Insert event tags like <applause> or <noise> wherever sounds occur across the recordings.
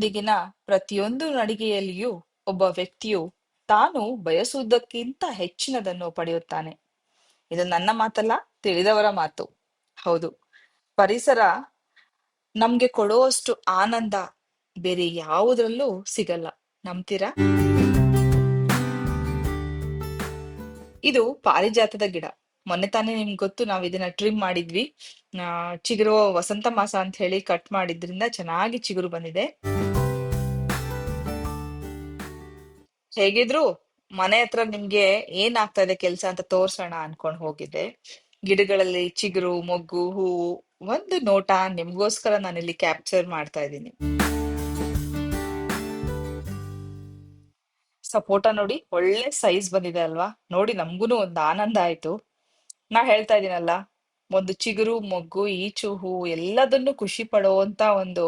ಪ್ರಕೃತಿಯೊಂದಿಗಿನ ಪ್ರತಿಯೊಂದು ನಡಿಗೆಯಲ್ಲಿಯೂ ಒಬ್ಬ ವ್ಯಕ್ತಿಯು ತಾನು ಬಯಸುವುದಕ್ಕಿಂತ ಹೆಚ್ಚಿನದನ್ನು ಪಡೆಯುತ್ತಾನೆ. ಇದು ನನ್ನ ಮಾತಲ್ಲ, ತಿಳಿದವರ ಮಾತು. ಹೌದು, ಪರಿಸರ ನಮ್ಗೆ ಕೊಡುವಷ್ಟು ಆನಂದ ಬೇರೆ ಯಾವುದ್ರಲ್ಲೂ ಸಿಗಲ್ಲ. ನಂಬ್ತೀರಾ? ಇದು ಪಾರಿಜಾತದ ಗಿಡ. ಮೊನ್ನೆ ತಾನೇ ನಿಮ್ಗೆ ಗೊತ್ತು, ನಾವ್ ಇದನ್ನ ಟ್ರಿಮ್ ಮಾಡಿದ್ವಿ. ಚಿಗುರು ವಸಂತ ಮಾಸ ಅಂತ ಹೇಳಿ ಕಟ್ ಮಾಡಿದ್ರಿಂದ ಚೆನ್ನಾಗಿ ಚಿಗುರು ಬಂದಿದೆ. ಹೇಗಿದ್ರು ಮನೆ ಹತ್ರ ನಿಮ್ಗೆ ಏನ್ ಆಗ್ತಾ ಇದೆ ಕೆಲ್ಸ ಅಂತ ತೋರ್ಸೋಣ ಅನ್ಕೊಂಡ್ ಹೋಗಿದ್ದೆ. ಗಿಡಗಳಲ್ಲಿ ಚಿಗುರು, ಮೊಗ್ಗು, ಹೂವು ಒಂದು ನೋಟ ನಿಮ್ಗೋಸ್ಕರ ಇಲ್ಲಿ ಕ್ಯಾಪ್ಚರ್ ಮಾಡ್ತಾ ಇದ್ದೀನಿ. ಸಪೋಟ ನೋಡಿ ಒಳ್ಳೆ ಸೈಜ್ ಬಂದಿದೆ ಅಲ್ವಾ? ನೋಡಿ ನಮ್ಗೂನು ಒಂದು ಆನಂದ ಆಯ್ತು. ನಾ ಹೇಳ್ತಾ ಇದ್ದೀನಲ್ಲ, ಒಂದು ಚಿಗುರು, ಮೊಗ್ಗು, ಈಚು ಹೂ ಎಲ್ಲದನ್ನು ಖುಷಿ ಪಡುವಂತ ಒಂದು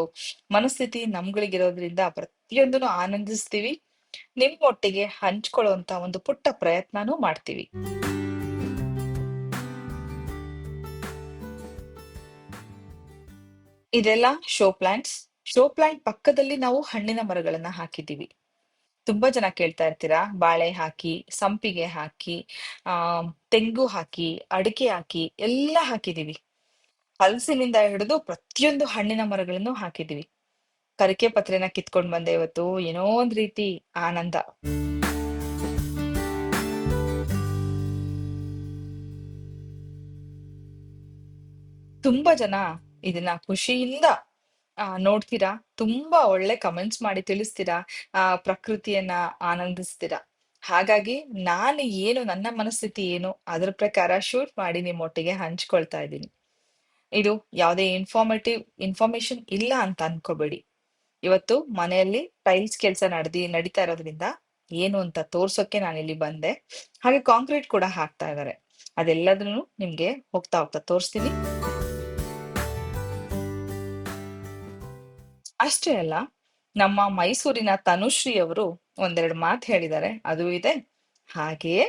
ಮನಸ್ಥಿತಿ ನಮ್ಗಳಿಗಿರೋದ್ರಿಂದ ಪ್ರತಿಯೊಂದನ್ನು ಆನಂದಿಸ್ತೀವಿ. ನಿಮ್ಮೊಟ್ಟಿಗೆ ಹಂಚ್ಕೊಳ್ಳುವಂತ ಒಂದು ಪುಟ್ಟ ಪ್ರಯತ್ನನೂ ಮಾಡ್ತೀವಿ. ಇದೆಲ್ಲ ಶೋ ಪ್ಲಾಂಟ್ಸ್. ಶೋ ಪ್ಲಾಂಟ್ ಪಕ್ಕದಲ್ಲಿ ನಾವು ಹಣ್ಣಿನ ಮರಗಳನ್ನ ಹಾಕಿದ್ದೀವಿ. ತುಂಬಾ ಜನ ಕೇಳ್ತಾ ಇರ್ತೀರಾ, ಬಾಳೆ ಹಾಕಿ, ಸಂಪಿಗೆ ಹಾಕಿ, ಆ, ತೆಂಗು ಹಾಕಿ, ಅಡಿಕೆ ಹಾಕಿ, ಎಲ್ಲ ಹಾಕಿದೀವಿ ಹಲಸಿನಿಂದ ಹಿಡಿದು ಪ್ರತಿಯೊಂದು ಹಣ್ಣಿನ ಮರಗಳನ್ನು ಹಾಕಿದೀವಿ ಕರಿಕೆ ಪತ್ರೆನ ಕಿತ್ಕೊಂಡ್ ಬಂದೆ ಇವತ್ತು. ಏನೋ ಒಂದ್ ರೀತಿ ಆನಂದ. ತುಂಬಾ ಜನ ಇದನ್ನ ಖುಷಿಯಿಂದ ನೋಡ್ತೀರಾ? ತುಂಬಾ ಒಳ್ಳೆ ಕಮೆಂಟ್ಸ್ ಮಾಡಿ ತಿಳಿಸ್ತೀರಾ? ಆ, ಪ್ರಕೃತಿಯನ್ನ ಆನಂದಿಸ್ತೀರಾ? ಹಾಗಾಗಿ ನಾನು ಏನು, ನನ್ನ ಮನಸ್ಥಿತಿ ಏನು, ಅದ್ರ ಪ್ರಕಾರ ಶೂಟ್ ಮಾಡಿ ನಿಮ್ಮೊಟ್ಟಿಗೆ ಹಂಚ್ಕೊಳ್ತಾ ಇದ್ದೀನಿ. ಇದು ಯಾವುದೇ ಇನ್ಫಾರ್ಮೇಟಿವ್ ಇನ್ಫಾರ್ಮೇಶನ್ ಇಲ್ಲ ಅಂತ ಅನ್ಕೋಬೇಡಿ. ಇವತ್ತು ಮನೆಯಲ್ಲಿ ಟೈಲ್ಸ್ ಕೆಲಸ ನಡೆದಿ, ನಡೀತಾ ಇರೋದ್ರಿಂದ ಏನು ಅಂತ ತೋರ್ಸೋಕೆ ಇಲ್ಲಿ ಬಂದೆ. ಹಾಗೆ ಕಾಂಕ್ರೀಟ್ ಕೂಡ ಹಾಕ್ತಾ ಇದ್ದಾರೆ ಅದೆಲ್ಲದನ್ನು ನಿಮ್ಗೆ ಹೋಗ್ತಾ ಹೋಗ್ತಾ ತೋರಿಸ್ತೀನಿ. ಅಷ್ಟೇ ಅಲ್ಲ, ನಮ್ಮ ಮೈಸೂರಿನ ತನುಶ್ರೀ ಅವರು ಒಂದೆರಡು ಮಾತು ಹೇಳಿದ್ದಾರೆ. ಅದು ಇದೆ, ಹಾಗೆಯೇ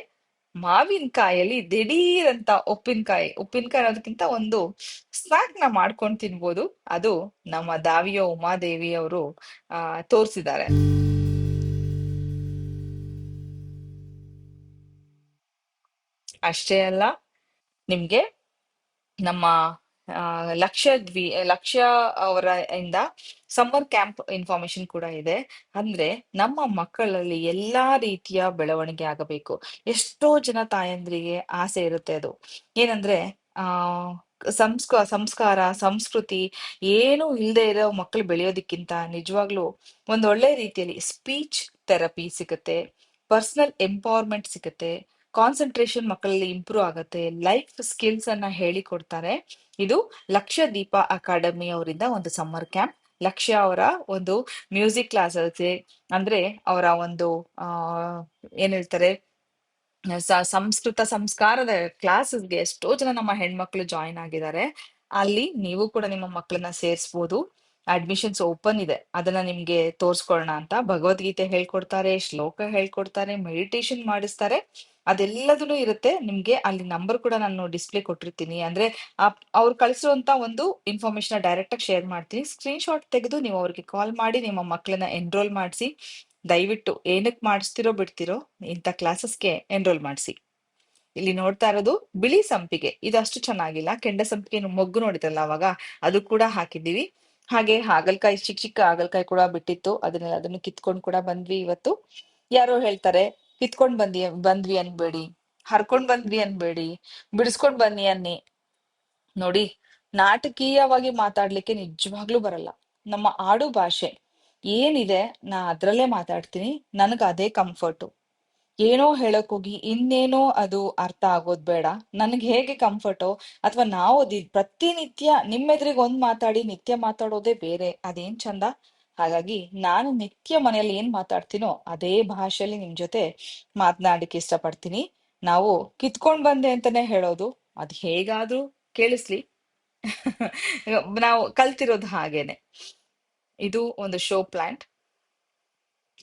ಮಾವಿನಕಾಯಲ್ಲಿ ದಿಢೀರಂತ ಉಪ್ಪಿನಕಾಯಿ ಉಪ್ಪಿನಕಾಯಿ ಅನ್ನೋದಕ್ಕಿಂತ ಒಂದು ಸ್ನಾಕ್ನ ಮಾಡ್ಕೊಂಡು ತಿನ್ಬೋದು. ಅದು ನಮ್ಮ ದಾವಿಯ ಉಮಾದೇವಿ ಅವರು ಆ, ತೋರಿಸಿದ್ದಾರೆ. ಅಷ್ಟೇ ಅಲ್ಲ, ನಿಮ್ಗೆ ನಮ್ಮ ಆ, ಲಕ್ಷ್ಯ ದ್ವಿ ಲಕ್ಷ್ಯ ಅವರ ಇಂದ ಸಮ್ಮರ್ ಕ್ಯಾಂಪ್ ಇನ್ಫಾರ್ಮೇಶನ್ ಕೂಡ ಇದೆ. ಅಂದ್ರೆ ನಮ್ಮ ಮಕ್ಕಳಲ್ಲಿ ಎಲ್ಲಾ ರೀತಿಯ ಬೆಳವಣಿಗೆ ಆಗಬೇಕು. ಎಷ್ಟೋ ಜನ ತಾಯಂದ್ರಿಗೆ ಆಸೆ ಇರುತ್ತೆ ಅದು. ಏನಂದ್ರೆ ಆ ಸಂಸ್ಕ ಸಂಸ್ಕಾರ ಸಂಸ್ಕೃತಿ ಏನು ಇಲ್ಲದೆ ಇರೋ ಮಕ್ಕಳು ಬೆಳೆಯೋದಕ್ಕಿಂತ ನಿಜವಾಗ್ಲೂ ಒಂದ್ ಒಳ್ಳೆ ರೀತಿಯಲ್ಲಿ ಸ್ಪೀಚ್ ಥೆರಪಿ ಸಿಗುತ್ತೆ ಪರ್ಸನಲ್ ಎಂಪವರ್ಮೆಂಟ್ ಸಿಗುತ್ತೆ ಕಾನ್ಸಂಟ್ರೇಷನ್ ಮಕ್ಕಳಲ್ಲಿ ಇಂಪ್ರೂವ್ ಆಗುತ್ತೆ. ಲೈಫ್ ಸ್ಕಿಲ್ಸ್ ಅನ್ನ ಹೇಳಿಕೊಡ್ತಾರೆ ಇದು ಲಕ್ಷ್ಯ ದೀಪ ಅಕಾಡೆಮಿ ಅವರಿಂದ ಒಂದು ಸಮ್ಮರ್ ಕ್ಯಾಂಪ್ ಲಕ್ಷ್ಯ ಅವರ ಒಂದು ಮ್ಯೂಸಿಕ್ ಕ್ಲಾಸಸ್ ಅಂದ್ರೆ ಅವರ ಒಂದು, ಆ, ಏನ್ ಹೇಳ್ತಾರೆ ಸಂಸ್ಕೃತ ಸಂಸ್ಕಾರದ ಕ್ಲಾಸಸ್ಗೆ ಎಷ್ಟೋ ಜನ ನಮ್ಮ ಹೆಣ್ಮಕ್ಳು ಜಾಯಿನ್ ಆಗಿದ್ದಾರೆ. ಅಲ್ಲಿ ನೀವು ಕೂಡ ನಿಮ್ಮ ಮಕ್ಕಳನ್ನ ಸೇರಿಸ್ಬೋದು. ಅಡ್ಮಿಷನ್ಸ್ ಓಪನ್ ಇದೆ. ಅದನ್ನ ನಿಮ್ಗೆ ತೋರ್ಸ್ಕೊಳ್ಳೋಣ ಅಂತ ಭಗವದ್ಗೀತೆ ಹೇಳ್ಕೊಡ್ತಾರೆ, ಶ್ಲೋಕ ಹೇಳ್ಕೊಡ್ತಾರೆ ಮೆಡಿಟೇಷನ್ ಮಾಡಿಸ್ತಾರೆ. ಅದೆಲ್ಲದೂ ಇರುತ್ತೆ. ನಿಮ್ಗೆ ಅಲ್ಲಿ ನಂಬರ್ ಕೂಡ ನಾನು ಡಿಸ್ಪ್ಲೇ ಕೊಟ್ಟಿರ್ತೀನಿ. ಅಂದ್ರೆ ಅವ್ರು ಕಳಿಸುವಂತ ಒಂದು ಇನ್ಫಾರ್ಮೇಶನ್ ಡೈರೆಕ್ಟ್ ಆಗಿ ಶೇರ್ ಮಾಡ್ತೀನಿ. ಸ್ಕ್ರೀನ್ ಶಾಟ್ ತೆಗೆದು ನೀವು ಅವ್ರಿಗೆ ಕಾಲ್ ಮಾಡಿ, ನಿಮ್ಮ ಮಕ್ಕಳನ್ನ ಎನ್ರೋಲ್ ಮಾಡಿಸಿ. ದಯವಿಟ್ಟು ಏನಕ್ಕೆ ಮಾಡಿಸ್ತಿರೋ ಬಿಡ್ತಿರೋ ಇಂಥ ಕ್ಲಾಸಸ್ಗೆ ಎನ್ರೋಲ್ ಮಾಡಿಸಿ. ಇಲ್ಲಿ ನೋಡ್ತಾ ಇರೋದು ಬಿಳಿ ಸಂಪಿಗೆ. ಇದು ಅಷ್ಟು ಚೆನ್ನಾಗಿಲ್ಲ. ಕೆಂಡ ಸಂಪಿಗೆ ಮೊಗ್ಗು ನೋಡಿದ್ರಲ್ಲ ಅವಾಗ, ಅದು ಕೂಡ ಹಾಕಿದ್ದೀವಿ. ಹಾಗೆ ಹಾಗಲ್ಕಾಯಿ, ಚಿಕ್ಕ ಚಿಕ್ಕ ಹಾಗಲ್ಕಾಯಿ ಕೂಡ ಬಿಟ್ಟಿತ್ತು. ಅದನ್ನೆಲ್ಲ, ಅದನ್ನು ಕಿತ್ಕೊಂಡು ಕೂಡ ಬಂದ್ವಿ ಇವತ್ತು. ಯಾರೋ ಹೇಳ್ತಾರೆ ಕಿತ್ಕೊಂಡ್ ಬಂದಿ, ಬಂದ್ವಿ ಅನ್ಬೇಡಿ. ಹರ್ಕೊಂಡ್ ಬಂದ್ವಿ ಅನ್ಬೇಡಿ. ಬಿಡಿಸ್ಕೊಂಡ್ ಬನ್ನಿ ಅನ್ನಿ. ನೋಡಿ, ನಾಟಕೀಯವಾಗಿ ಮಾತಾಡ್ಲಿಕ್ಕೆ ನಿಜವಾಗ್ಲೂ ಬರಲ್ಲ. ನಮ್ಮ ಆಡು ಭಾಷೆ. ಏನಿದೆ, ನಾ ಅದ್ರಲ್ಲೇ ಮಾತಾಡ್ತೀನಿ. ನನಗ ಅದೇ ಕಂಫರ್ಟು ಏನೋ ಹೇಳಕ್ ಹೋಗಿ, ಇನ್ನೇನೋ ಅದು ಅರ್ಥ ಆಗೋದ್ ಬೇಡ. ನನಗೆ ಹೇಗೆ ಕಂಫರ್ಟೋ ಅಥವಾ ನಾವು ಪ್ರತಿನಿತ್ಯ ನಿಮ್ಮೆದ್ರಿಗೆ ಒಂದ್ ಮಾತಾಡಿ ನಿತ್ಯ ಮಾತಾಡೋದೇ ಬೇರೆ. ಅದೇನ್ ಚಂದ? ಹಾಗಾಗಿ ನಾನು ನಿತ್ಯ ಮನೆಯಲ್ಲಿ ಏನ್ ಮಾತಾಡ್ತೀನೋ ಅದೇ ಭಾಷೆಯಲ್ಲಿ ನಿಮ್ ಜೊತೆ ಮಾತನಾಡಕ್ಕೆ ಇಷ್ಟಪಡ್ತೀನಿ. ನಾವು ಕಿತ್ಕೊಂಡ್ ಬಂದೆ ಅಂತಾನೆ ಹೇಳೋದು. ಅದ್ ಹೇಗಾದ್ರೂ ಕೇಳಿಸ್ಲಿ. <laughs> ನಾವು ಕಲ್ತಿರೋದು ಹಾಗೇನೆ. ಇದು ಒಂದು ಶೋ ಪ್ಲಾಂಟ್.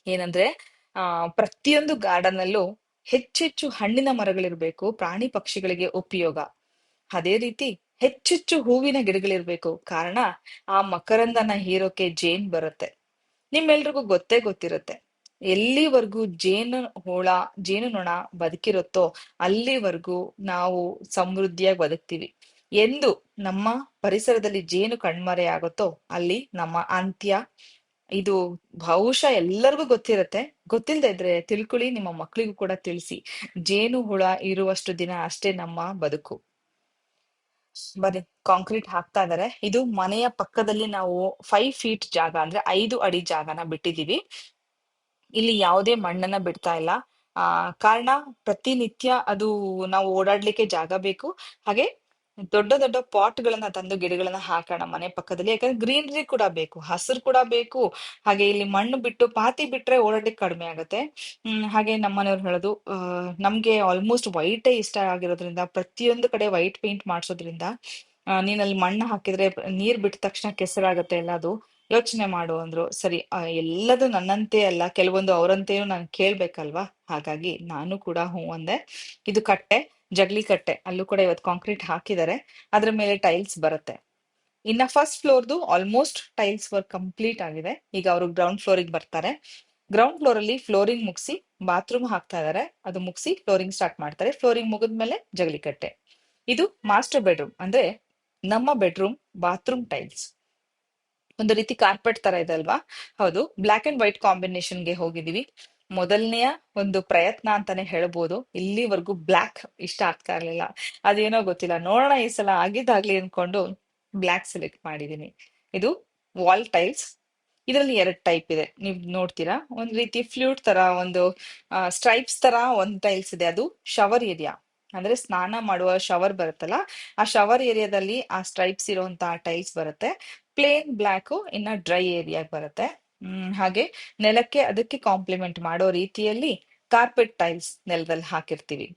ಏನಂದ್ರೆ, ಆ, ಪ್ರತಿಯೊಂದು ಗಾರ್ಡನ್ ಅಲ್ಲೂ ಹೆಚ್ಚೆಚ್ಚು ಹಣ್ಣಿನ ಮರಗಳಿರ್ಬೇಕು, ಪ್ರಾಣಿ ಪಕ್ಷಿಗಳಿಗೆ ಉಪಯೋಗ. ಅದೇ ರೀತಿ ಹೆಚ್ಚೆಚ್ಚು ಹೂವಿನ ಗಿಡಗಳಿರ್ಬೇಕು. ಕಾರಣ, ಆ ಮಕರಂದನ ಹೀರೋಕೆ ಜೇನ್ ಬರುತ್ತೆ. ನಿಮ್ಮೆಲ್ರಿಗೂ ಗೊತ್ತೇ ಗೊತ್ತಿರುತ್ತೆ. ಎಲ್ಲಿವರೆಗೂ ಜೇನು ಹುಳ ಜೇನುನೊಣ ಬದುಕಿರುತ್ತೋ ಅಲ್ಲಿವರೆಗೂ ನಾವು ಸಮೃದ್ಧಿಯಾಗಿ ಬದುಕ್ತೀವಿ. ಎಂದು ನಮ್ಮ ಪರಿಸರದಲ್ಲಿ ಜೇನು ಕಣ್ಮರೆ ಆಗುತ್ತೋ ಅಲ್ಲಿ ನಮ್ಮ ಅಂತ್ಯ, ಇದು ಬಹುಶಃ ಎಲ್ಲರಿಗೂ ಗೊತ್ತಿರತ್ತೆ. ಗೊತ್ತಿಲ್ಲದೆ ಇದ್ರೆ ತಿಳ್ಕೊಳ್ಳಿ, ನಿಮ್ಮ ಮಕ್ಕಳಿಗೂ ಕೂಡ ತಿಳಿಸಿ. ಜೇನು ಹುಳ ಇರುವಷ್ಟು ದಿನ ಅಷ್ಟೇ ನಮ್ಮ ಬದುಕು. ಬನ್ನಿ ಕಾಂಕ್ರೀಟ್ ಹಾಕ್ತಾ ಇದಾರೆ. ಇದು ಮನೆಯ ಪಕ್ಕದಲ್ಲಿ ನಾವು ಫೈವ್ ಫೀಟ್ ಜಾಗ ಅಂದ್ರೆ ಐದು ಅಡಿ ಜಾಗನ ಬಿಟ್ಟಿದೀವಿ. ಇಲ್ಲಿ ಯಾವುದೇ ಮಣ್ಣನ್ನ ಬಿಡ್ತಾ ಇಲ್ಲ. ಆ, ಕಾರಣ ಪ್ರತಿನಿತ್ಯ ಅದು ನಾವು ಓಡಾಡ್ಲಿಕ್ಕೆ ಜಾಗ ಬೇಕು. ಹಾಗೆ ದೊಡ್ಡ ದೊಡ್ಡ ಪಾಟ್ ಗಳನ್ನ ತಂದು ಗಿಡಗಳನ್ನ ಹಾಕೋಣ ಮನೆ ಪಕ್ಕದಲ್ಲಿ. ಯಾಕಂದ್ರೆ ಗ್ರೀನರಿ ಕೂಡ ಬೇಕು, ಹಸಿರು ಕೂಡ ಬೇಕು. ಹಾಗೆ ಇಲ್ಲಿ ಮಣ್ಣು ಬಿಟ್ಟು ಪಾತಿ ಬಿಟ್ರೆ ಓಡಾಡಿ ಕಡಿಮೆ ಆಗುತ್ತೆ. ಹಾಗೆ ನಮ್ಮನೆಯವ್ರು ಹೇಳೋದು ನಮ್ಗೆ ಆಲ್ಮೋಸ್ಟ್ ವೈಟೇ ಇಷ್ಟ ಆಗಿರೋದ್ರಿಂದ, ಪ್ರತಿಯೊಂದು ಕಡೆ ವೈಟ್ ಪೇಂಟ್ ಮಾಡ್ಸೋದ್ರಿಂದ ನೀನಲ್ಲಿ ನೀನ್ ಅಲ್ಲಿ ಮಣ್ಣು ಹಾಕಿದ್ರೆ ನೀರ್ ಬಿಟ್ಟ ತಕ್ಷಣ ಕೆಸರಾಗತ್ತೆ ಎಲ್ಲ ಅದು ಯೋಚನೆ ಮಾಡು ಅಂದ್ರು. ಸರಿ ಎಲ್ಲದು ಎಲ್ಲದೂ ನನ್ನಂತೆ ಅಲ್ಲ, ಕೆಲವೊಂದು ಅವರಂತೆಯೂ ನಾನು ಕೇಳ್ಬೇಕಲ್ವಾ? ಹಾಗಾಗಿ ನಾನು ಕೂಡ ಹ್ಞೂ ಅಂದೆ ಇದು ಕಟ್ಟೆ. ಜಗಲಿ ಕಟ್ಟೆ. ಅಲ್ಲೂ ಕೂಡ ಇವತ್ತು ಕಾಂಕ್ರೀಟ್ ಹಾಕಿದ್ದಾರೆ. ಅದ್ರ ಮೇಲೆ ಟೈಲ್ಸ್ ಬರುತ್ತೆ. ಇನ್ನ ಫಸ್ಟ್ ಫ್ಲೋರ್ದು ಆಲ್ಮೋಸ್ಟ್ ಟೈಲ್ಸ್ ವರ್ಕ್ ಕಂಪ್ಲೀಟ್ ಆಗಿದೆ. ಈಗ ಅವರು ಗ್ರೌಂಡ್ ಫ್ಲೋರಿಗೆ ಬರ್ತಾರೆ. ಗ್ರೌಂಡ್ ಫ್ಲೋರ್ ಅಲ್ಲಿ ಫ್ಲೋರಿಂಗ್ ಮುಗಿಸಿ ಬಾತ್ರೂಮ್ ಹಾಕ್ತಾ ಇದಾರೆ. ಅದು ಮುಗಿಸಿ ಫ್ಲೋರಿಂಗ್ ಸ್ಟಾರ್ಟ್ ಮಾಡ್ತಾರೆ. ಫ್ಲೋರಿಂಗ್ ಮುಗಿದ್ಮೇಲೆ ಜಗಲಿ ಕಟ್ಟೆ. ಇದು ಮಾಸ್ಟರ್ ಬೆಡ್ರೂಮ್ ಅಂದ್ರೆ ನಮ್ಮ ಬೆಡ್ರೂಮ್ ಬಾತ್ರೂಮ್ ಟೈಲ್ಸ್ ಒಂದು ರೀತಿ ಕಾರ್ಪೆಟ್ ತರ ಇದೆ ಅಲ್ವಾ? ಹೌದು. ಬ್ಲಾಕ್ ಅಂಡ್ ವೈಟ್ ಕಾಂಬಿನೇಷನ್ಗೆ ಹೋಗಿದೀವಿ. ಮೊದಲನೆಯ ಒಂದು ಪ್ರಯತ್ನ ಅಂತಾನೆ ಹೇಳ್ಬೋದು. ಇಲ್ಲಿವರೆಗೂ ಬ್ಲಾಕ್ ಇಷ್ಟ ಆಗ್ತಾ ಇರ್ಲಿಲ್ಲ. ಅದೇನೋ ಗೊತ್ತಿಲ್ಲ. ನೋಡೋಣ ಈ ಸಲ ಆಗಿದ್ದಾಗ್ಲಿ ಅನ್ಕೊಂಡು ಬ್ಲಾಕ್ ಸೆಲೆಕ್ಟ್ ಮಾಡಿದೀನಿ ಇದು ವಾಲ್ ಟೈಲ್ಸ್. ಇದರಲ್ಲಿ ಎರಡು ಟೈಪ್ ಇದೆ. ನೀವು ನೋಡ್ತೀರಾ? ಒಂದ್ ರೀತಿ ಫ್ಲೂಟ್ ತರ, ಒಂದು ಸ್ಟ್ರೈಪ್ಸ್ ತರ ಒಂದ್ ಟೈಲ್ಸ್ ಇದೆ. ಅದು ಶವರ್ ಏರಿಯಾ. ಅಂದ್ರೆ ಸ್ನಾನ ಮಾಡುವ ಶವರ್ ಬರುತ್ತಲ್ಲ, ಆ ಶವರ್ ಏರಿಯಾದಲ್ಲಿ ಆ ಸ್ಟ್ರೈಪ್ಸ್ ಇರುವಂತಹ ಟೈಲ್ಸ್ ಬರುತ್ತೆ. ಪ್ಲೇನ್ ಬ್ಲ್ಯಾಕ್ ಇನ್ನ ಡ್ರೈ ಏರಿಯಾಗ್ ಬರುತ್ತೆ. ಹ್ಮ್, ಹಾಗೆ ನೆಲಕ್ಕೆ ಅದಕ್ಕೆ ಕಾಂಪ್ಲಿಮೆಂಟ್ ಮಾಡೋ ರೀತಿಯಲ್ಲಿ ಕಾರ್ಪೆಟ್ ಟೈಲ್ಸ್ ನೆಲದಲ್ಲಿ ಹಾಕಿರ್ತೀವಿ.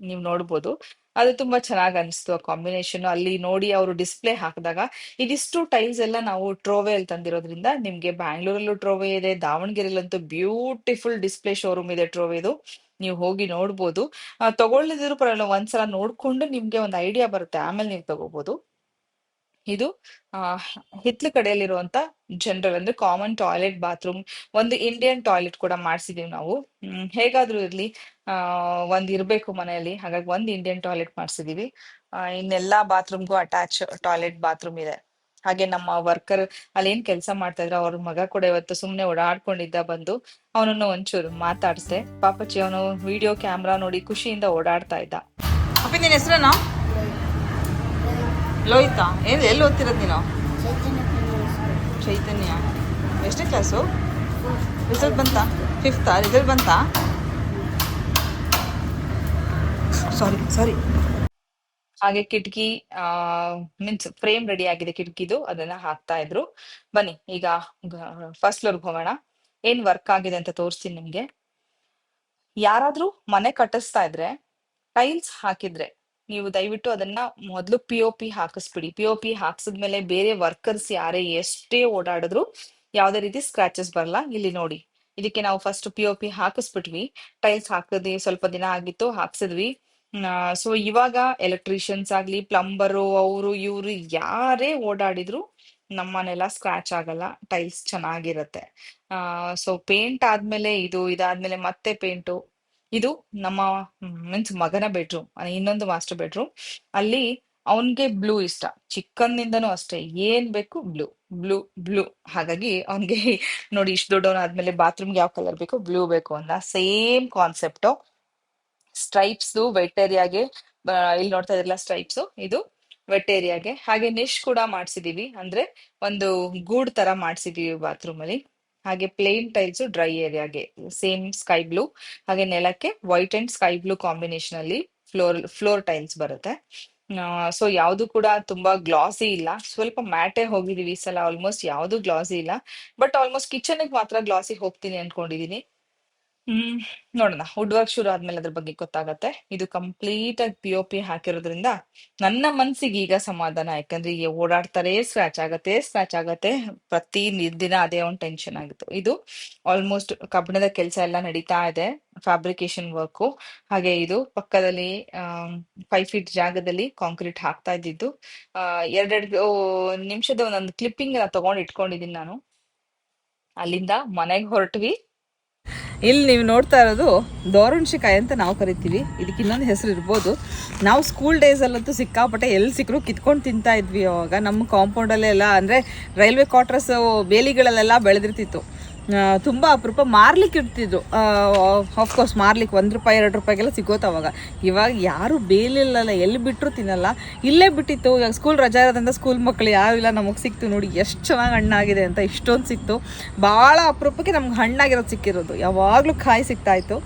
ನೀವು ನೋಡ್ಬೋದು. ಅದು ತುಂಬಾ ಚೆನ್ನಾಗ್ ಅನಿಸ್ತು ಆ ಕಾಂಬಿನೇಷನ್ ಅಲ್ಲಿ ನೋಡಿ ಅವರು ಡಿಸ್ಪ್ಲೇ ಹಾಕಿದಾಗ ಇದಿಷ್ಟು ಟೈಲ್ಸ್ ಎಲ್ಲ ನಾವು ಟ್ರೋವೆ ಅಲ್ಲಿ ತಂದಿರೋದ್ರಿಂದ ನಿಮ್ಗೆ ಬ್ಯಾಂಗ್ಳೂರಲ್ಲೂ ಟ್ರೋವೆ ಇದೆ ದಾವಣಗೆರೆಲಂತೂ ಬ್ಯೂಟಿಫುಲ್ ಡಿಸ್ಪ್ಲೇ ಶೋರೂಮ್ ಇದೆ ಟ್ರೋವೆದು ನೀವು ಹೋಗಿ ನೋಡ್ಬೋದು. ತಗೊಳ್ಳದಿದ್ರು ಪರವಾಗಿಲ್ಲ, ಒಂದ್ಸಲ ನೋಡ್ಕೊಂಡು ನಿಮ್ಗೆ ಒಂದು ಐಡಿಯಾ ಬರುತ್ತೆ. ಆಮೇಲೆ ನೀವು ತಗೋಬಹುದು ಇದು, ಆ, ಹಿತ್ಲು ಕಡೆಯಲ್ಲಿರುವಂತ ಜನರಲ್ ಅಂದ್ರೆ ಕಾಮನ್ ಟಾಯ್ಲೆಟ್ ಬಾತ್ರೂಮ್ ಒಂದು ಇಂಡಿಯನ್ ಟಾಯ್ಲೆಟ್ ಕೂಡ ಮಾಡ್ಸಿದೀವಿ ನಾವು. ಹೇಗಾದ್ರೂ ಇರ್ಲಿ, ಆ, ಒಂದ್ ಇರ್ಬೇಕು ಮನೆಯಲ್ಲಿ, ಹಾಗಾಗಿ ಒಂದ್ ಇಂಡಿಯನ್ ಟಾಯ್ಲೆಟ್ ಮಾಡ್ಸಿದೀವಿ. ಇನ್ನೆಲ್ಲಾ ಬಾತ್ರೂಮ್ಗೂ ಅಟ್ಯಾಚ್ ಟಾಯ್ಲೆಟ್ ಬಾತ್ರೂಮ್ ಇದೆ. ಹಾಗೆ ನಮ್ಮ ವರ್ಕರ್ ಅಲ್ಲಿ ಏನ್ ಕೆಲಸ ಮಾಡ್ತಾ ಇದ್ರು, ಅವ್ರ ಮಗ ಕೂಡ ಇವತ್ತು ಸುಮ್ನೆ ಓಡಾಡ್ಕೊಂಡಿದ್ದ ಬಂದು, ಅವನನ್ನು ಒಂಚೂರು ಮಾತಾಡ್ಸೆ ಪಾಪಚ್ಚಿ ಅವನು ವಿಡಿಯೋ ಕ್ಯಾಮ್ರಾ ನೋಡಿ ಖುಷಿಯಿಂದ ಓಡಾಡ್ತಾ ಇದ್ದ. ಅಪ್ಪ ನಿನ್ನ ಹೆಸರೇನಾ? ಲೋಹಿತಾ? ಏನ್, ಎಲ್ಲಿ ಓದ್ತಿರೋದು ನೀನು? ಚೈತನ್ಯ. ಎಷ್ಟನೇ ಕ್ಲಾಸು ರಿಸಲ್ಟ್ ಬಂತಾ? ಫಿಫ್ತಾ ರಿಸಲ್ಟ್ ಬಂತಾ? ಸಾರಿ ಸಾರಿ ಹಾಗೆ ಕಿಟಕಿ ಮೀನ್ಸ್ ಫ್ರೇಮ್ ರೆಡಿ ಆಗಿದೆ ಕಿಟಕಿದು ಅದನ್ನ ಹಾಕ್ತಾ ಇದ್ರು. ಬನ್ನಿ, ಈಗ ಫಸ್ಟ್ ಫ್ಲೋರ್ಗೆ ಹೋಗೋಣ. ಏನ್ ವರ್ಕ್ ಆಗಿದೆ ಅಂತ ತೋರಿಸ್ತೀನಿ ನಿಮ್ಗೆ. ಯಾರಾದ್ರೂ ಮನೆ ಕಟ್ಟಿಸ್ತಾ ಇದ್ರೆ ಟೈಲ್ಸ್ ಹಾಕಿದ್ರೆ ನೀವು ದಯವಿಟ್ಟು ಅದನ್ನ ಮೊದಲು ಪಿ ಒ ಪಿ ಹಾಕಿಸ್ಬಿಡಿ. ಪಿ ಒ ಪಿ ಹಾಕ್ಸಿದ್ಮೇಲೆ ಬೇರೆ ವರ್ಕರ್ಸ್ ಯಾರೇ ಎಷ್ಟೇ ಓಡಾಡಿದ್ರು ಯಾವ್ದೇ ರೀತಿ ಸ್ಕ್ರಾಚಸ್ ಬರಲ್ಲ. ಇಲ್ಲಿ ನೋಡಿ. ಇದಕ್ಕೆ ನಾವು ಫಸ್ಟ್ ಪಿ ಒ ಪಿ ಹಾಕಿಸ್ಬಿಟ್ವಿ. ಟೈಲ್ಸ್ ಹಾಕಿದ್ವಿ ಸ್ವಲ್ಪ ದಿನ ಆಗಿತ್ತು, ಹಾಕ್ಸಿದ್ವಿ. ಸೊ ಇವಾಗ ಎಲೆಕ್ಟ್ರಿಷಿಯನ್ಸ್ ಆಗ್ಲಿ ಪ್ಲಂಬರು ಅವರು, ಇವರು ಯಾರೇ ಓಡಾಡಿದ್ರು ನಮ್ಮನೆಲ್ಲ ಸ್ಕ್ರಾಚ್ ಆಗಲ್ಲ. ಟೈಲ್ಸ್ ಚೆನ್ನಾಗಿರತ್ತೆ. ಸೊ ಪೇಂಟ್ ಆದ್ಮೇಲೆ ಇದು ಇದಾದ್ಮೇಲೆ ಮತ್ತೆ ಪೇಂಟು ಇದು ನಮ್ಮ ಮೀನ್ಸ್ ಮಗನ ಬೆಡ್ರೂಮ್ ಇನ್ನೊಂದು ಮಾಸ್ಟರ್ ಬೆಡ್ರೂಮ್ ಅಲ್ಲಿ ಅವನ್ಗೆ ಬ್ಲೂ ಇಷ್ಟ. ಚಿಕ್ಕಂದಿಂದನೂ ಅಷ್ಟೇ. ಏನ್ ಬೇಕು ಬ್ಲೂ ಬ್ಲೂ ಬ್ಲೂ ಹಾಗಾಗಿ ಅವನ್ಗೆ <laughs> ನೋಡಿ ಇಷ್ಟು ದೊಡ್ಡವನಾದ್ಮೇಲೆ ಬಾತ್ರೂಮ್ಗೆ ಯಾವ ಕಲರ್ ಬೇಕು ಬ್ಲೂ ಬೇಕು ಅಂತ. ಸೇಮ್ ಕಾನ್ಸೆಪ್ಟ್ ಸ್ಟ್ರೈಪ್ಸ್ ವೆಟ್ ಏರಿಯಾಗೆ ಇಲ್ಲಿ ನೋಡ್ತಾ ಇದ್ರಲ್ಲ ಸ್ಟ್ರೈಪ್ಸ್ ಇದು ವೆಟ್ ಏರಿಯಾಗೆ ಹಾಗೆ ನಿಶ್ ಕೂಡ ಮಾಡ್ಸಿದೀವಿ. ಅಂದ್ರೆ ಒಂದು ಗೂಡ್ ತರ ಮಾಡ್ಸಿದೀವಿ ಬಾತ್ರೂಮ್ ಅಲ್ಲಿ. ಹಾಗೆ ಪ್ಲೇನ್ ಟೈಲ್ಸ್ ಡ್ರೈ ಏರಿಯಾಗೆ ಸೇಮ್ ಸ್ಕೈ ಬ್ಲೂ ಹಾಗೆ ನೆಲಕ್ಕೆ white and sky blue combination ಅಲ್ಲಿ ಫ್ಲೋರ್ ಫ್ಲೋರ್ ಟೈಲ್ಸ್ ಬರುತ್ತೆ. ಸೊ ಯಾವುದು ಕೂಡ ತುಂಬಾ ಗ್ಲಾಸಿ ಇಲ್ಲ. ಸ್ವಲ್ಪ ಮ್ಯಾಟೆ ಹೋಗಿದೀವಿ ಈ ಸಲ ಆಲ್ಮೋಸ್ಟ್ ಯಾವುದು ಗ್ಲಾಸಿ ಇಲ್ಲ. ಬಟ್ ಆಲ್ಮೋಸ್ಟ್ ಕಿಚನ್ ಮಾತ್ರ ಗ್ಲಾಸಿ ಹೋಗ್ತೀನಿ ಅನ್ಕೊಂಡಿದೀನಿ. ಹ್ಮ್, ನೋಡೋಣ. ವುಡ್ ವರ್ಕ್ ಶುರು ಆದ್ಮೇಲೆ ಅದ್ರ ಬಗ್ಗೆ ಗೊತ್ತಾಗತ್ತೆ. ಇದು ಕಂಪ್ಲೀಟ್ ಆಗಿ ಪಿ ಒ ಪಿ ಹಾಕಿರೋದ್ರಿಂದ ನನ್ನ ಮನ್ಸಿಗೆ ಈಗ ಸಮಾಧಾನ. ಯಾಕಂದ್ರೆ ಈಗ ಓಡಾಡ್ತಾರೆ ಸ್ಕ್ರಾಚ್ ಆಗತ್ತೆ ಸ್ಕ್ರಾಚ್ ಆಗತ್ತೆ. ಪ್ರತಿ ದಿನ ಅದೇ ಒಂದು ಟೆನ್ಷನ್ ಆಗಿತ್ತು. ಇದು ಆಲ್ಮೋಸ್ಟ್ ಕಬ್ಬಿಣದ ಕೆಲಸ ಎಲ್ಲ ನಡೀತಾ ಇದೆ. ಫ್ಯಾಬ್ರಿಕೇಶನ್ ವರ್ಕು ಹಾಗೆ ಇದು ಪಕ್ಕದಲ್ಲಿ ಫೈವ್ ಫೀಟ್ ಜಾಗದಲ್ಲಿ ಕಾಂಕ್ರೀಟ್ ಹಾಕ್ತಾ ಇದ್ದಿದ್ದು. ಆ, ಎರಡೆರಡು ನಿಮಿಷದ ಒಂದೊಂದು ಕ್ಲಿಪ್ಪಿಂಗ್ ತಗೊಂಡು ಇಟ್ಕೊಂಡಿದ್ದೀನಿ ನಾನು. ಅಲ್ಲಿಂದ ಮನೆಗೆ ಹೊರಟ್ವಿ. ಇಲ್ಲಿ ನೀವು ನೋಡ್ತಾ ಇರೋದು ದೋರುಣ್ಶಿಕಾಯಿ ಅಂತ ನಾವು ಕರಿತೀವಿ. ಇದಕ್ಕೆ ಇನ್ನೊಂದು ಹೆಸರು ಇರ್ಬೋದು. ನಾವು ಸ್ಕೂಲ್ ಡೇಸಲ್ಲಂತೂ ಸಿಕ್ಕಾಪಟ್ಟೆ ಎಲ್ಲಿ ಸಿಕ್ಕರೂ ಕಿತ್ಕೊಂಡು ತಿಂತಾ ಇದ್ವಿ ಅವಾಗ. ನಮ್ಮ ಕಾಂಪೌಂಡಲ್ಲೆಲ್ಲ ಅಂದರೆ ರೈಲ್ವೆ ಕ್ವಾರ್ಟರ್ಸ್ ಬೇಲಿಗಳಲ್ಲೆಲ್ಲ ಬೆಳೆದಿರ್ತಿತ್ತು. ತುಂಬ ಅಪರೂಪ. ಮಾರ್ಲಿಕ್ಕೆ ಇಡ್ತಿದ್ರು ಆಫ್ಕೋರ್ಸ್ ಮಾರ್ಲಿಕ್ಕೆ ಒಂದು ರೂಪಾಯಿ, ಎರಡು ರೂಪಾಯಿಗೆಲ್ಲ ಸಿಗೋತು ಅವಾಗ. ಇವಾಗ ಯಾರು ಬೇಲಿಲ್ಲಲ್ಲ, ಎಲ್ಲಿ ಬಿಟ್ಟರು ತಿನ್ನಲ್ಲ. ಇಲ್ಲೇ ಬಿಟ್ಟಿತ್ತು. ಇವಾಗ ಸ್ಕೂಲ್ ರಜಾ ಇರೋದ್ರಿಂದ ಸ್ಕೂಲ್ ಮಕ್ಕಳು ಯಾರು ಇಲ್ಲ, ನಮಗೆ ಸಿಕ್ತು ನೋಡಿ ಎಷ್ಟು ಚೆನ್ನಾಗಿ ಹಣ್ಣಾಗಿದೆ ಅಂತ ಇಷ್ಟೊಂದು ಸಿಕ್ತು. ಭಾಳ ಅಪರೂಪಕ್ಕೆ ನಮ್ಗೆ ಹಣ್ಣಾಗಿರೋದು ಸಿಕ್ಕಿರೋದು. ಯಾವಾಗಲೂ ಕಾಯಿ ಸಿಗ್ತಾ ಇತ್ತು.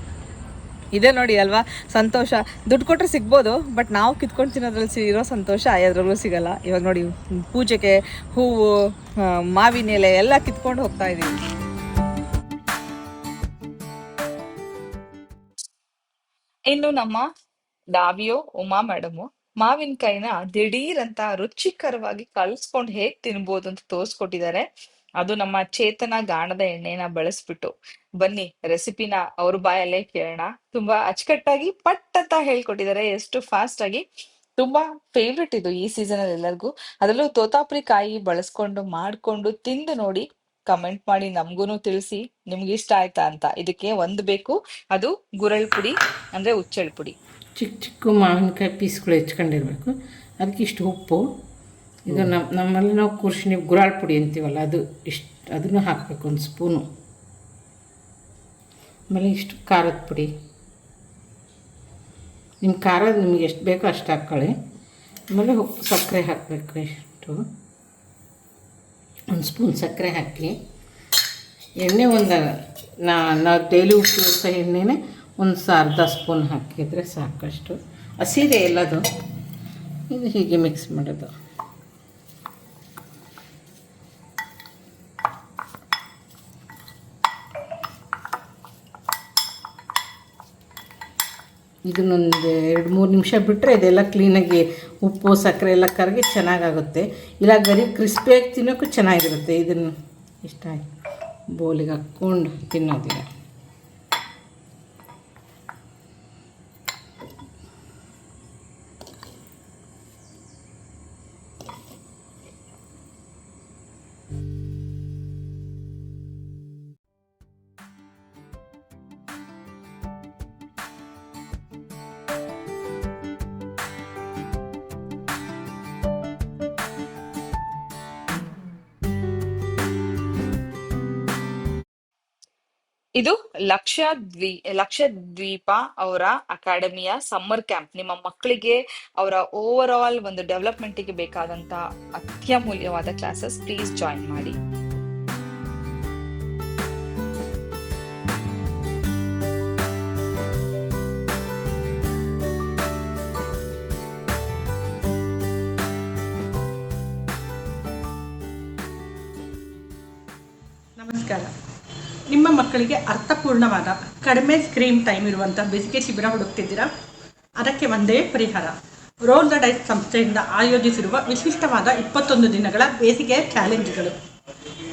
ಇದೇ ನೋಡಿ ಅಲ್ವಾ? ಸಂತೋಷ. ದುಡ್ಡು ಕೊಟ್ಟರೆ ಸಿಗ್ಬೋದು ಬಟ್ ನಾವು ಕಿತ್ಕೊಂಡು ತಿನ್ನೋದ್ರಲ್ಲಿ ಇರೋ ಸಂತೋಷ ಯಾವುದ್ರಲ್ಲೂ ಸಿಗಲ್ಲ. ಇವಾಗ ನೋಡಿ, ಪೂಜೆಗೆ ಹೂವು ಮಾವಿನೆಲೆ ಮಾವಿನ ಎಲೆ ಎಲ್ಲ ಕಿತ್ಕೊಂಡು ಹೋಗ್ತಾ ಇನ್ನು ನಮ್ಮ ಡಾವಿಯೋ ಉಮಾ ಮೇಡಮು ಮಾವಿನಕಾಯಿನ ದಿಢೀರ್ ಅಂತ ರುಚಿಕರವಾಗಿ ಕಲ್ಸ್ಕೊಂಡು ಹೇಗ್ ತಿನ್ಬೋದು ಅಂತ ತೋರ್ಸ್ಕೊಟ್ಟಿದ್ದಾರೆ. ಅದು ನಮ್ಮ ಚೇತನ ಗಾಣದ ಎಣ್ಣೆನ ಬಳಸ್ಬಿಟ್ಟು. ಬನ್ನಿ, ರೆಸಿಪಿನ ಅವ್ರ ಬಾಯಲ್ಲೇ ಕೇಳೋಣ. ತುಂಬಾ ಅಚ್ಚುಕಟ್ಟಾಗಿ ಪಟ್ ಅಂತ ಹೇಳ್ಕೊಟ್ಟಿದ್ದಾರೆ. ಎಷ್ಟು ಫಾಸ್ಟ್ ಆಗಿ ತುಂಬಾ ಫೇವ್ರೆಟ್ ಇದು ಈ ಸೀಸನ್ ಅಲ್ಲಿ ಎಲ್ಲರಿಗೂ ಅದರಲ್ಲೂ ತೋತಾಪುರಿ ಕಾಯಿ ಬಳಸ್ಕೊಂಡು ಮಾಡ್ಕೊಂಡು ತಿಂದು ನೋಡಿ ಕಮೆಂಟ್ ಮಾಡಿ ನಮ್ಗೂನು ತಿಳಿಸಿ ನಿಮ್ಗೆ ಇಷ್ಟ ಆಯ್ತಾ ಅಂತ. ಇದಕ್ಕೆ ಒಂದು ಬೇಕು ಅದು ಗುರಳ್ ಪುಡಿ ಅಂದರೆ ಉಚ್ಚಳ್ ಪುಡಿ. ಚಿಕ್ಕ ಚಿಕ್ಕ ಮಾವಿನಕಾಯಿ ಪೀಸ್ಗಳು ಹೆಚ್ಕೊಂಡಿರ್ಬೇಕು. ಅದಕ್ಕೆ ಇಷ್ಟು ಉಪ್ಪು ಇದು ನಮ್ಮ ನಮ್ಮಲ್ಲಿ ನಾವು ಕುರ್ಶಿನಿ ಗುರಾಳ್ ಪುಡಿ ಅಂತೀವಲ್ಲ ಅದು ಇಷ್ಟು ಅದನ್ನು ಹಾಕಬೇಕು ಒಂದು ಸ್ಪೂನು. ಆಮೇಲೆ ಇಷ್ಟು ಖಾರದ ಪುಡಿ. ನಿಮ್ಮ ಖಾರ ನಿಮಗೆ ಎಷ್ಟು ಬೇಕೋ ಅಷ್ಟು ಹಾಕ್ಕೊಳ್ಳಿ. ಆಮೇಲೆ ಸಕ್ಕರೆ ಹಾಕಬೇಕು ಇಷ್ಟು. ಒಂದು ಸ್ಪೂನ್ ಸಕ್ಕರೆ ಹಾಕಿ. ಎಣ್ಣೆ ಒಂದು, ನಾ ನಾವು ಡೈಲಿ ಉಪಯೋಗಿಸೋ ಎಣ್ಣೆನೇ ಒಂದು ಅರ್ಧ ಸ್ಪೂನ್ ಹಾಕಿದರೆ ಸಾಕಷ್ಟು. ಹಸಿದೆ ಎಲ್ಲದು. ಇದು ಹೀಗೆ ಮಿಕ್ಸ್ ಮಾಡೋದು. ಇದನ್ನೊಂದು ಎರಡು ಮೂರು ನಿಮಿಷ ಬಿಟ್ಟರೆ ಇದೆಲ್ಲ ಕ್ಲೀನಾಗಿ ಉಪ್ಪು, ಸಕ್ಕರೆ ಎಲ್ಲ ಕರಗಿ ಚೆನ್ನಾಗಾಗುತ್ತೆ. ಇಲ್ಲ ಗರಿ ಕ್ರಿಸ್ಪಿಯಾಗಿ ತಿನ್ನೋಕ್ಕೂ ಚೆನ್ನಾಗಿರುತ್ತೆ. ಇದನ್ನು ಇಷ್ಟ ಆಯ್ತು. ಬೋಲಿಗೆ ಹಾಕ್ಕೊಂಡು ತಿನ್ನೋದಿಲ್ಲ. ಇದು ಲಕ್ಷದ್ವೀ ಲಕ್ಷದ್ವೀಪ ಅವರ ಅಕಾಡೆಮಿಯ ಸಮ್ಮರ್ ಕ್ಯಾಂಪ್. ನಿಮ್ಮ ಮಕ್ಕಳಿಗೆ ಅವರ ಓವರ್ ಆಲ್ ಒಂದು ಡೆವಲಪ್ಮೆಂಟ್ಗೆ ಬೇಕಾದಂತ ಅತ್ಯಮೂಲ್ಯವಾದ ಕ್ಲಾಸಸ್ ಪ್ಲೀಸ್ ಜಾಯಿನ್ ಮಾಡಿ. ನಮಸ್ಕಾರ. ಮಕ್ಕಳಿಗೆ ಅರ್ಥಪೂರ್ಣವಾದ ಕಡಿಮೆ ಸ್ಕ್ರೀನ್ ಟೈಮ್ ಇರುವಂಥ ಬೇಸಿಗೆ ಶಿಬಿರ ಹುಡುಕ್ತಿದ್ದೀರಾ? ಅದಕ್ಕೆ ಒಂದೇ ಪರಿಹಾರ. ರೋಲ್ ದ ಡೈಸ್ ಸಂಸ್ಥೆಯಿಂದ ಆಯೋಜಿಸಿರುವ ವಿಶಿಷ್ಟವಾದ ಇಪ್ಪತ್ತೊಂದು ದಿನಗಳ ಬೇಸಿಗೆ ಚಾಲೆಂಜ್ಗಳು.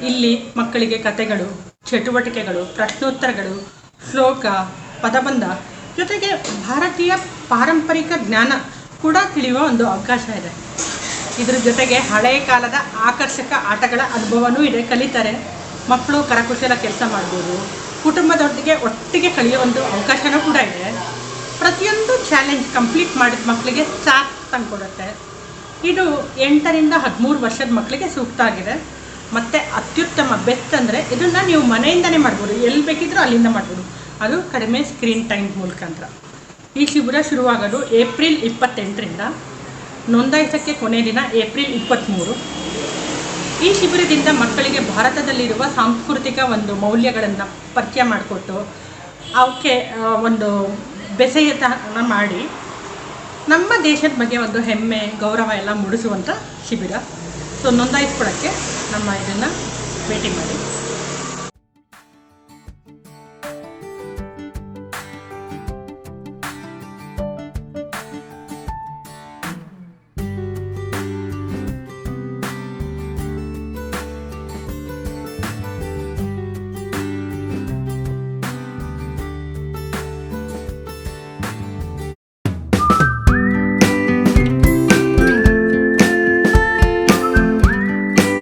ಇಲ್ಲಿ ಮಕ್ಕಳಿಗೆ ಕಥೆಗಳು ಚಟುವಟಿಕೆಗಳು, ಪ್ರಶ್ನೋತ್ತರಗಳು, ಶ್ಲೋಕ, ಪದಬಂಧ ಜೊತೆಗೆ ಭಾರತೀಯ ಪಾರಂಪರಿಕ ಜ್ಞಾನ ಕೂಡ ತಿಳಿಯುವ ಒಂದು ಅವಕಾಶ ಇದೆ. ಇದ್ರ ಜೊತೆಗೆ ಹಳೆಯ ಕಾಲದ ಆಕರ್ಷಕ ಆಟಗಳ ಅನುಭವನೂ ಇದೆ ಕಲಿತಾರೆ. ಮಕ್ಕಳು ಕರಕುಶಲ ಕೆಲಸ ಮಾಡ್ಬೋದು. ಕುಟುಂಬದೊಟ್ಟಿಗೆ ಒಟ್ಟಿಗೆ ಕಲಿಯೋ ಒಂದು ಅವಕಾಶನೂ ಕೂಡ ಇದೆ. ಪ್ರತಿಯೊಂದು ಚಾಲೆಂಜ್ ಕಂಪ್ಲೀಟ್ ಮಾಡಿದ ಮಕ್ಕಳಿಗೆ ಸಾಥ್ ತಂದುಕೊಡುತ್ತೆ. ಇದು ಎಂಟರಿಂದ ಹದಿಮೂರು ವರ್ಷದ ಮಕ್ಕಳಿಗೆ ಸೂಕ್ತ ಆಗಿದೆ. ಮತ್ತು ಅತ್ಯುತ್ತಮ ಬೆಸ್ಟ್ ಅಂದರೆ ಇದನ್ನು ನೀವು ಮನೆಯಿಂದನೇ ಮಾಡ್ಬೋದು. ಎಲ್ಲಿ ಬೇಕಿದ್ರೂ ಅಲ್ಲಿಂದ ಮಾಡ್ಬೋದು. ಅದು ಕಡಿಮೆ ಸ್ಕ್ರೀನ್ ಟೈಮ್ ಮುಖಾಂತರ ಈ ಶಿಬಿರ ಶುರುವಾಗೋದು ಏಪ್ರಿಲ್ ಇಪ್ಪತ್ತೆಂಟರಿಂದ. ನೋಂದಾಯಿಸೋಕ್ಕೆ ಕೊನೆಯ ದಿನ ಏಪ್ರಿಲ್ ಇಪ್ಪತ್ತ್ಮೂರು ಈ ಶಿಬಿರದಿಂದ ಮಕ್ಕಳಿಗೆ ಭಾರತದಲ್ಲಿರುವ ಸಾಂಸ್ಕೃತಿಕ ಒಂದು ಮೌಲ್ಯಗಳನ್ನು ಪರಿಚಯ ಮಾಡಿಕೊಟ್ಟು ಅವಕ್ಕೆ ಒಂದು ಬೆಸೆಯತನ ಮಾಡಿ ನಮ್ಮ ದೇಶದ ಬಗ್ಗೆ ಒಂದು ಹೆಮ್ಮೆ, ಗೌರವ ಎಲ್ಲ ಮೂಡಿಸುವಂಥ ಶಿಬಿರ. ಸೊ ನೋಂದಾಯಿಸ್ಕೊಳ್ಳೋಕ್ಕೆ ನಮ್ಮ ಇದನ್ನು ಭೇಟಿ ಮಾಡಿ.